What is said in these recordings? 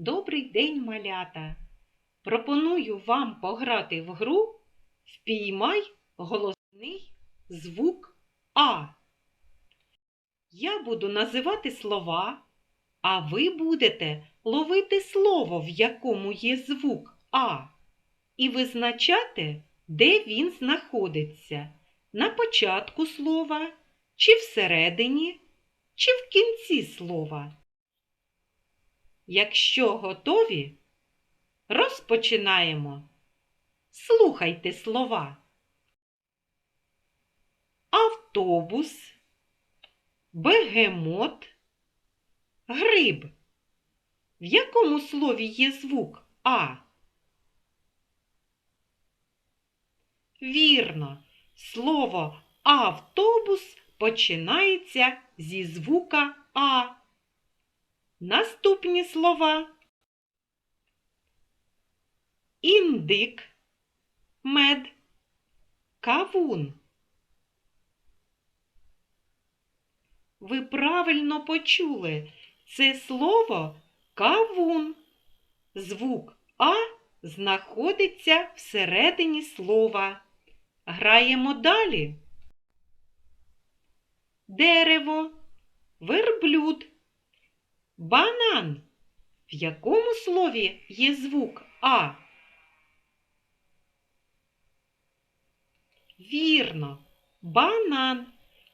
Добрий день, малята! Пропоную вам пограти в гру Впіймай голосний звук А. Я буду називати слова, а ви будете ловити слово, в якому є звук А, і визначати, де він знаходиться на початку слова, чи всередині, чи в кінці слова. Якщо готові, розпочинаємо. Слухайте слова. Автобус, бегемот, гриб. В якому слові є звук А? Вірно, слово автобус починається зі звука А. Наступні слова. Індик, мед, кавун. Ви правильно почули. Це слово кавун. Звук А знаходиться всередині слова. Граємо далі. Дерево, верблюд. Банан. В якому слові є звук А? Вірно, банан.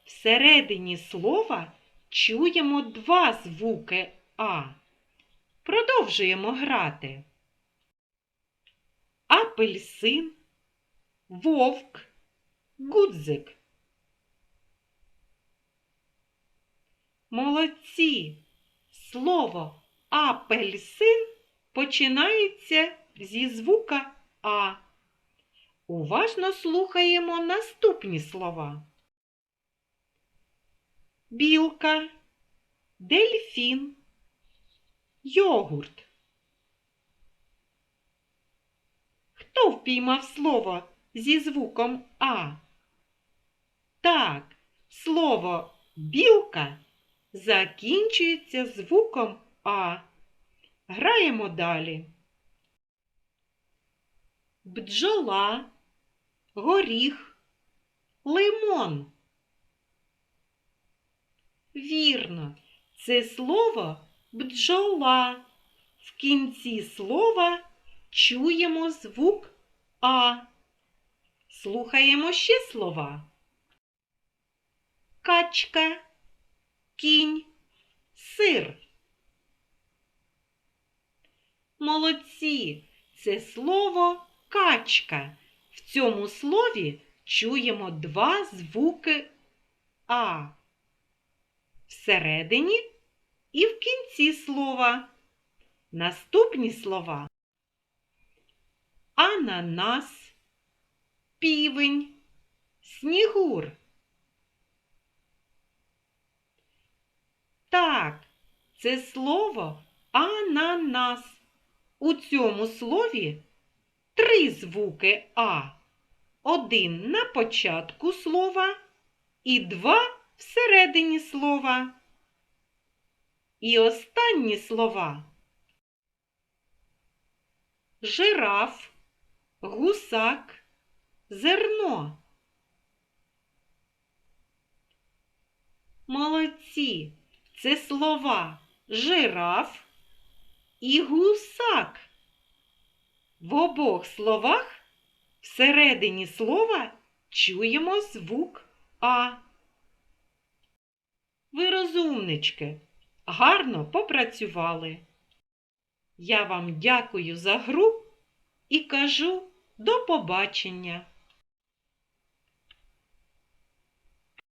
Всередині слова чуємо два звуки А. Продовжуємо грати. Апельсин, вовк, гудзик. Молодці! Слово апельсин починається зі звука А. Уважно слухаємо наступні слова. Білка, дельфін, йогурт. Хто впіймав слово зі звуком А? Так, слово білка закінчується звуком А. Граємо далі. Бджола, горіх, лимон. Вірно, це слово бджола. В кінці слова чуємо звук А. Слухаємо ще слова. Качка, кінь, сир. Молодці, це слово качка. В цьому слові чуємо два звуки А. Всередині і в кінці слова. Наступні слова. Ананас, півень, снігур. Так, це слово ананас. У цьому слові три звуки А. Один на початку слова і два всередині слова. І останні слова. Жираф, гусак, зерно. Молодці. Це слова жираф і гусак. В обох словах всередині слова чуємо звук А. Ви розумнички, гарно попрацювали. Я вам дякую за гру і кажу до побачення.